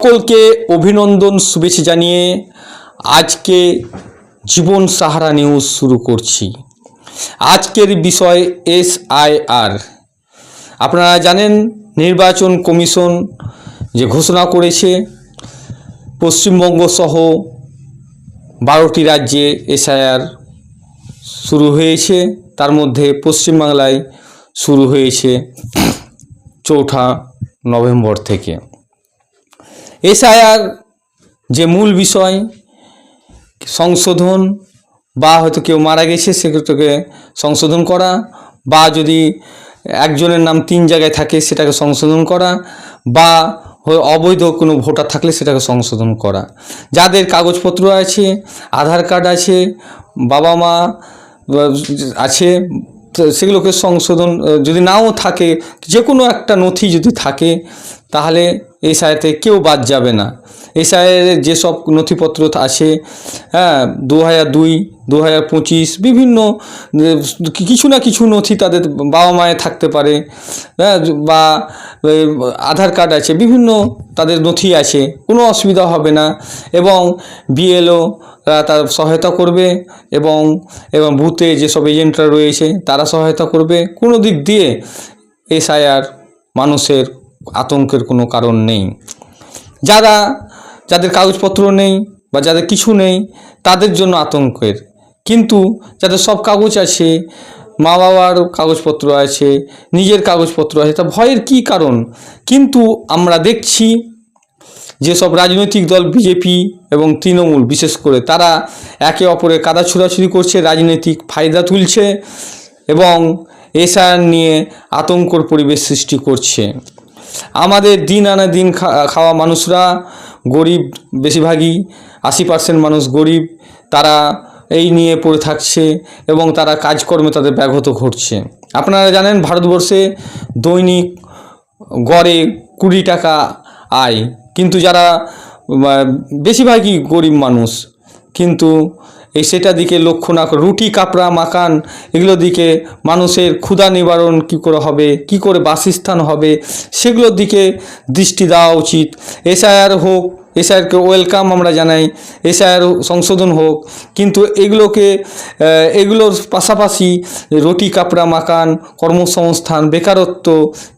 সকলকে অভিনন্দন, শুভেচ্ছা জানিয়ে আজকে জীবন সাহারা নিউজ শুরু করছি। আজকের বিষয় এস আই আর আপনারা জানেন, নির্বাচন কমিশন যে ঘোষণা করেছে, পশ্চিমবঙ্গ সহ বারোটি রাজ্যে এসআইআর শুরু হয়েছে। তার মধ্যে পশ্চিমবাংলায় শুরু হয়েছে চৌঠা নভেম্বর থেকে। এসআইআর যে মূল বিষয়, সংশোধন, বা হয়তো কেউ মারা গেছে সেটাকে সংশোধন করা, বা যদি একজনের নাম তিন জায়গায় থাকে, সেটাকে সংশোধন করা, বা অবৈধ কোনো ভোটার থাকলে সেটাকে সংশোধন করা। যাদের কাগজপত্র আছে, আধার কার্ড আছে বাবা মা আছে সেগুলোকে সংশোধন যদি নাও থাকে, যে কোনো একটা নথি যদি থাকে, তাহলে এই সায়েতে কেউ বাদ যাবে না। এই সায়ের যেসব নথিপত্র আছে হ্যাঁ দু হাজার দুই দু হাজার পঁচিশ, বিভিন্ন কিছু না কিছু নথি তাদের বাবা মায়ের থাকতে পারে হ্যাঁ বা আধার কার্ড আছে, বিভিন্ন তাদের নথি আছে, কোনো অসুবিধা হবে না এবং বিএলও তার সহায়তা করবে এবং এবং বুথে যেসব এজেন্টরা রয়েছে তারা সহায়তা করবে, কোনো দিক দিয়ে এসআইআর মানুষের আতঙ্কের কোনো কারণ নেই। যারা যাদের কাগজপত্র নেই বা যাদের কিছু নেই, তাদের জন্য আতঙ্কের। কিন্তু যাদের সব কাগজ আছে মা বাবার কাগজপত্র আছে, নিজের কাগজপত্র আছে তা ভয়ের কী কারণ? কিন্তু আমরা দেখছি যেসব রাজনৈতিক দল, বিজেপি এবং তৃণমূল, বিশেষ করে তারা একে অপরের কাদা ছুড়াছুড়ি করছে, রাজনৈতিক ফায়দা তুলছে এবং এসআর নিয়ে আতঙ্কর পরিবেশ সৃষ্টি করছে। আমাদের দিন আনা দিন খাওয়া মানুষরা গরিব বেশিরভাগই আশি পার্সেন্ট মানুষ গরিব, তারা এই নিয়ে পড়ে থাকছে এবং তারা কাজকর্মে তাদের ব্যাঘত ঘটছে। আপনারা জানেন ভারতবর্ষে দৈনিক গড়ে কুড়ি টাকা আয়। কিন্তু যারা বেশিরভাগই গরিব মানুষ। কিন্তু এই সেটা দিকে লক্ষ্য না রুটি কাপড়া মাকান এগুলো দিকে মানুষের ক্ষুধা নিবারণ কি করে হবে, কি করে বাসস্থান হবে, সেগুলোর দিকে দৃষ্টি দেওয়া উচিত। এসআইআর হোক এসআইআরকে ওয়েলকাম আমরা জানাই। এসআইআর সংশোধন হোক। কিন্তু এগুলোকে এগুলোর পাশাপাশি রুটি, কাপড়া, মাকান, কর্মসংস্থান, বেকারত্ব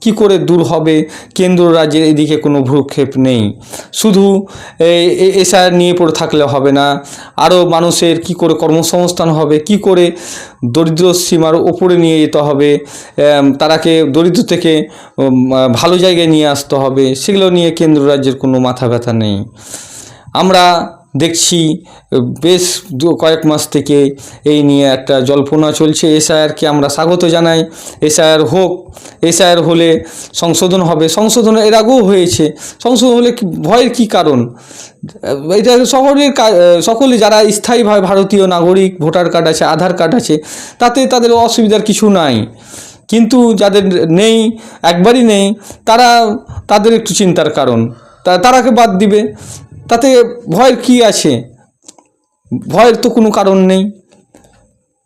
কি করে দূর হবে? কেন্দ্র রাজ্যের এদিকে কোনো ভ্রুক্ষেপ নেই। শুধু এসআইআর নিয়ে পড়ে থাকলে হবে না। আরও মানুষের কি করে কর্মসংস্থান হবে? কি করে দরিদ্র সীমার ওপরে নিয়ে যেতে হবে? তারাকে দরিদ্র থেকে ভালো জায়গায় নিয়ে আসতে হবে? সেগুলো নিয়ে কেন্দ্র রাজ্যের কোনো মাথা ব্যথা নেই। আমরা দেখছি, বেশ কয়েক মাস থেকে এই নিয়ে একটা জল্পনা চলছে। এসআইআরকে আমরা স্বাগত জানাই। এসআইআর হোক, এসআইআর হলে সংশোধন হবে। সংশোধন এর আগেও হয়েছে। সংশোধন হলে ভয়ের কি কারণ? এটা কা- সকলে যারা স্থায়ীভাবে ভারতীয় নাগরিক, ভোটার কার্ড আছে, আধার কার্ড আছে, তাতে তাদের অসুবিধার কিছু নাই। কিন্তু যাদের নেই, একবারই নেই, তারা, তাদের একটু চিন্তার কারণ। তা- তারাকে বাদ দিবে। তাতে ভয়ের কি আছে? ভয়ের তো কোনো কারণ নেই।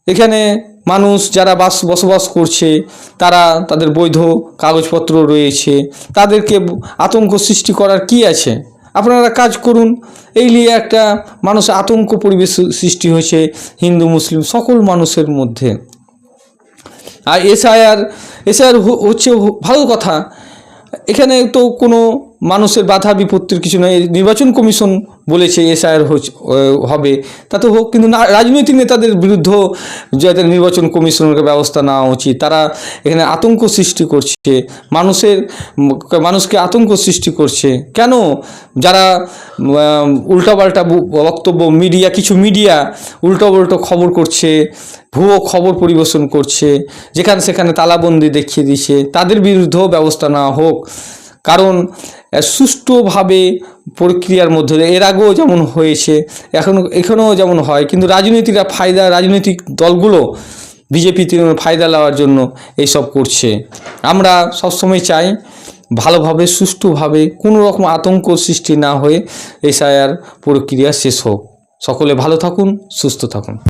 এখানে মানুষ যারা বাস, বসবাস করছে, তারা তাদের বৈধ কাগজপত্র রয়েছে। তাদেরকে আতঙ্ক সৃষ্টি করার কি আছে? আপনারা কাজ করুন। এই নিয়ে একটা মানুষ আতঙ্ক পরিবেশ সৃষ্টি হয়েছে হিন্দু, মুসলিম সকল মানুষের মধ্যে। আর এসআইআর এসআইআর হচ্ছে ভালো কথা। এখানে তো কোনো মানুষের বাধা বিপত্তির কিছু নয় নির্বাচন কমিশন বলেছে এসআইআর হবে। তাতে হোক, কিন্তু রাজনৈতিক নেতাদের বিরুদ্ধে যাদের নির্বাচন কমিশনের ব্যবস্থা নেওয়া উচিত, তারা এখানে আতঙ্ক সৃষ্টি করছে। মানুষের, মানুষকে আতঙ্ক সৃষ্টি করছে। কেন? যারা উল্টাপাল্টা বক্তব্য, মিডিয়া, কিছু মিডিয়া উল্টোপাল্টো খবর করছে, ভুয়ো খবর পরিবেশন করছে, যেখানে সেখানে তালাবন্দি দেখিয়ে দিচ্ছে তাদের বিরুদ্ধেও ব্যবস্থা নেওয়া হোক। কারণ সুষ্ঠুভাবে প্রক্রিয়ার মধ্যে এর আগেও যেমন হয়েছে, এখন এখানেও যেমন হয়, কিন্তু রাজনীতিরা ফায়দা, রাজনৈতিক দলগুলো, বিজেপি, তৃণমূল ফায়দা নেওয়ার জন্য এইসব করছে। আমরা সবসময় চাই ভালোভাবে, সুষ্ঠুভাবে, কোনো রকম আতঙ্ক সৃষ্টি না হয়ে এসআইআর প্রক্রিয়া শেষ হোক। সকলে ভালো থাকুন, সুস্থ থাকুন।